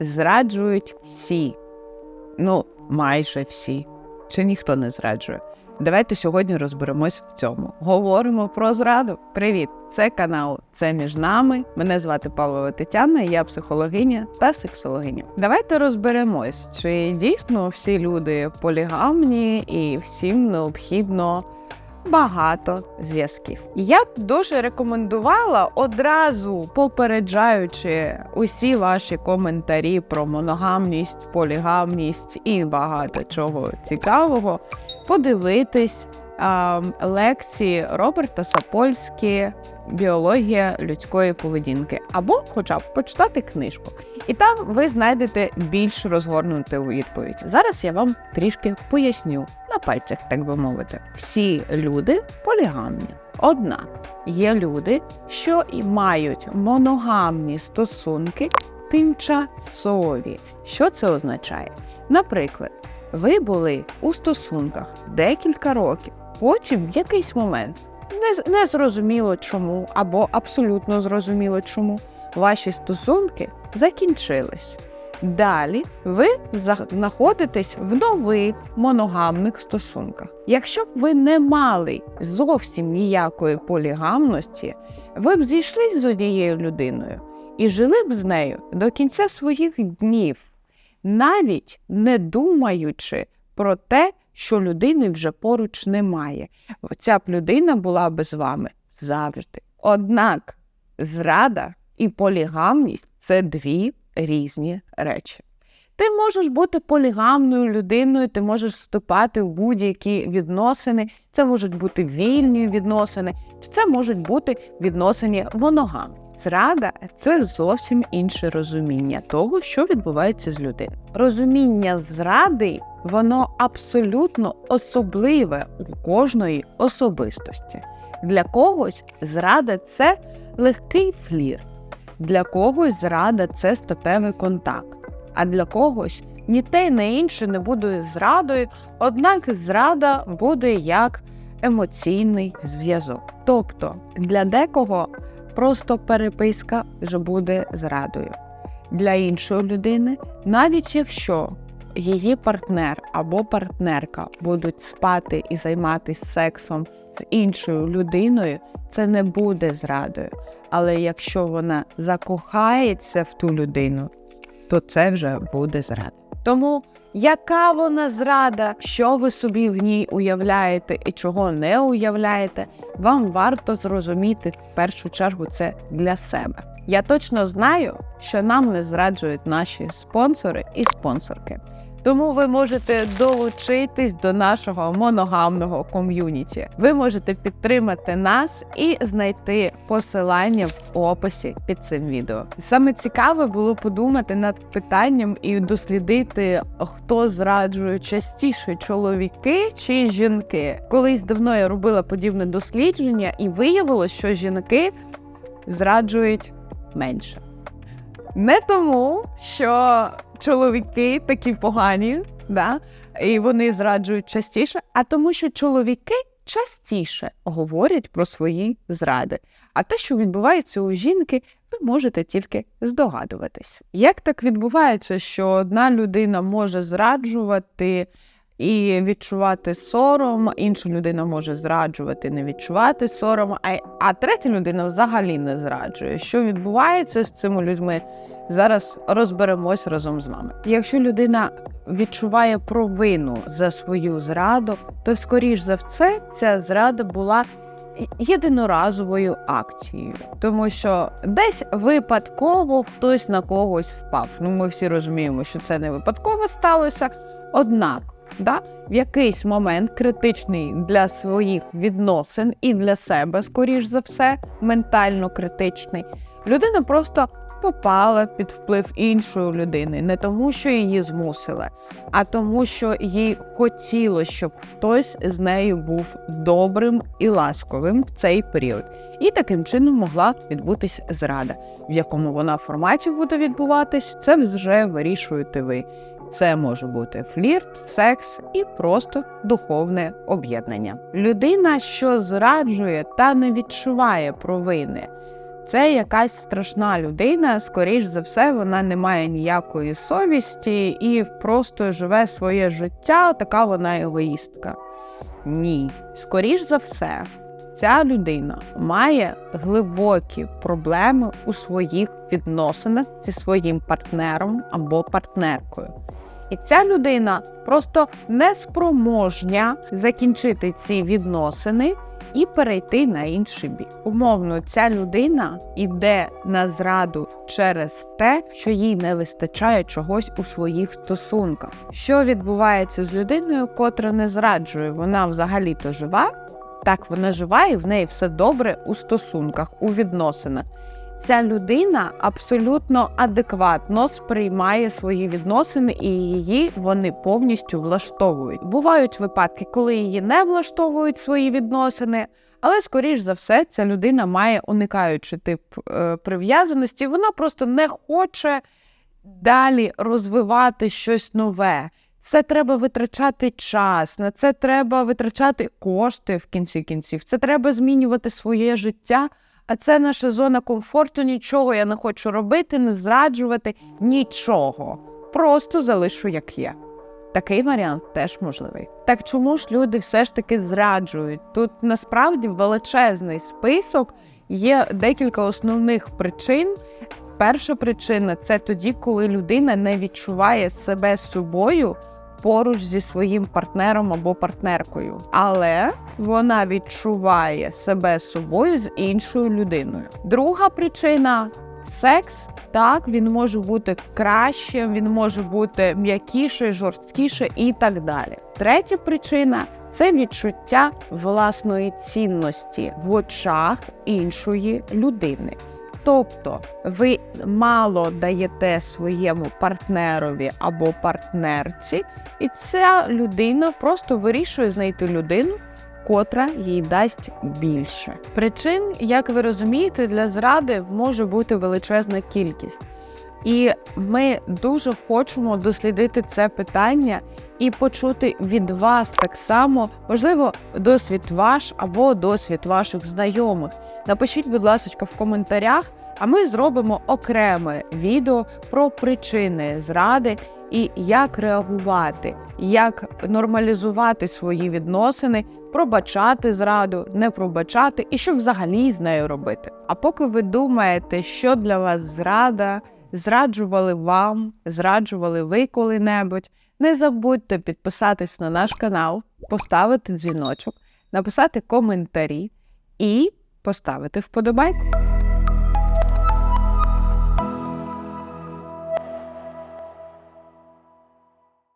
зраджують всі. Ну, майже всі. Чи ніхто не зраджує? Давайте сьогодні розберемось в цьому. Говоримо про зраду. Привіт! Це канал Це між нами. Мене звати Павлова Тетяна, я психологиня та сексологиня. Давайте розберемось, чи дійсно всі люди полігамні і всім необхідно багато зв'язків. Я б дуже рекомендувала одразу попереджаючи усі ваші коментарі про моногамність, полігамність і багато чого цікавого, подивитись лекції Роберта Сапольські Біологія людської поведінки або, хоча б почитати книжку, і там ви знайдете більш розгорнуту відповідь. Зараз я вам трішки поясню пальцях, так би мовити. Всі люди полігамні. Однак є люди, що і мають моногамні стосунки тимчасові. Що це означає? Наприклад, ви були у стосунках декілька років, потім в якийсь момент не, не зрозуміло чому, або абсолютно зрозуміло чому, ваші стосунки закінчились. Далі ви знаходитесь в нових моногамних стосунках. Якщо б ви не мали зовсім ніякої полігамності, ви б зійшлись з однією людиною і жили б з нею до кінця своїх днів, навіть не думаючи про те, що людини вже поруч немає. Ця б людина була би з вами завжди. Однак зрада і полігамність це дві різні речі. Ти можеш бути полігамною людиною, ти можеш вступати в будь-які відносини. Це можуть бути вільні відносини, чи це можуть бути відносини моногамні. Зрада це зовсім інше розуміння того, що відбувається з людиною. Розуміння зради воно абсолютно особливе у кожної особистості. Для когось зрада це легкий флір, для когось зрада це статевий контакт, а для когось ні те, ні інше не буде зрадою, однак зрада буде як емоційний зв'язок. Тобто для декого просто переписка вже буде зрадою. Для іншої людини, навіть якщо її партнер або партнерка будуть спати і займатися сексом з іншою людиною, це не буде зрадою. Але якщо вона закохається в ту людину, то це вже буде зрада. Тому яка вона зрада, що ви собі в ній уявляєте і чого не уявляєте, вам варто зрозуміти в першу чергу це для себе. Я точно знаю, що нам не зраджують наші спонсори і спонсорки. Тому ви можете долучитись до нашого моногамного ком'юніті. Ви можете підтримати нас і знайти посилання в описі під цим відео. Саме цікаве було подумати над питанням і дослідити, хто зраджує частіше чоловіки чи жінки. Колись давно я робила подібне дослідження, і виявилось, що жінки зраджують менше. Не тому, що чоловіки такі погані, да? і вони зраджують частіше, а тому, що чоловіки частіше говорять про свої зради. А те, що відбувається у жінки, ви можете тільки здогадуватись. Як так відбувається, що одна людина може зраджувати? І відчувати сором, інша людина може зраджувати, не відчувати сором, а а третя людина взагалі не зраджує. Що відбувається з цими людьми? Зараз розберемось разом з вами. Якщо людина відчуває провину за свою зраду, то скоріш за все ця зрада була єдиноразовою акцією, тому що десь випадково хтось на когось впав. Ну ми всі розуміємо, що це не випадково сталося. Однак да, в якийсь момент критичний для своїх відносин і для себе, скоріш за все, ментально критичний, людина просто попала під вплив іншої людини, не тому, що її змусили, а тому, що їй хотілося, щоб хтось з нею був добрим і ласковим в цей період. І таким чином могла відбутись зрада, в якому вона форматі буде відбуватись, це вже вирішуєте ви. Це може бути флірт, секс і просто духовне об'єднання. Людина, що зраджує та не відчуває провини, Це якась страшна людина, скоріш за все, вона не має ніякої совісті і просто живе своє життя, така вона егоїстка. Ні, скоріш за все, ця людина має глибокі проблеми у своїх відносинах зі своїм партнером або партнеркою. І ця людина просто неспроможня закінчити ці відносини і перейти на інший бік. Умовно, ця людина йде на зраду через те, що їй не вистачає чогось у своїх стосунках. Що відбувається з людиною, котра не зраджує? Вона взагалі-то жива. Так, вона жива і в неї все добре у стосунках, у відносинах. Ця людина абсолютно адекватно сприймає свої відносини, і її вони повністю влаштовують. Бувають випадки, коли її не влаштовують свої відносини, але скоріш за все, ця людина має уникаючий тип е, прив'язаності. Вона просто не хоче далі розвивати щось нове. Це треба витрачати час, на це треба витрачати кошти в кінці кінців. Це треба змінювати своє життя. А це наша зона комфорту. Нічого я не хочу робити, не зраджувати, нічого. Просто залишу як є. Такий варіант теж можливий. Так чому ж люди все ж таки зраджують? Тут насправді величезний список, є декілька основних причин. Перша причина це тоді, коли людина не відчуває себе собою поруч зі своїм партнером або партнеркою, але вона відчуває себе собою з іншою людиною. Друга причина секс. Так, він може бути кращим, він може бути м'якіше, жорсткіше і так далі. Третя причина це відчуття власної цінності в очах іншої людини. Тобто ви мало даєте своєму партнерові або партнерці, і ця людина просто вирішує знайти людину, котра їй дасть більше. Причин, як ви розумієте, для зради може бути величезна кількість. І ми дуже хочемо дослідити це питання і почути від вас так само, можливо, досвід ваш або досвід ваших знайомих. Напишіть, будь ласка, в коментарях, а ми зробимо окреме відео про причини зради і як реагувати, як нормалізувати свої відносини, пробачати зраду, не пробачати і що взагалі з нею робити. А поки ви думаєте, що для вас зрада, зраджували вам, зраджували ви коли-небудь, не забудьте підписатись на наш канал, поставити дзвіночок, написати коментарі і поставити вподобайку.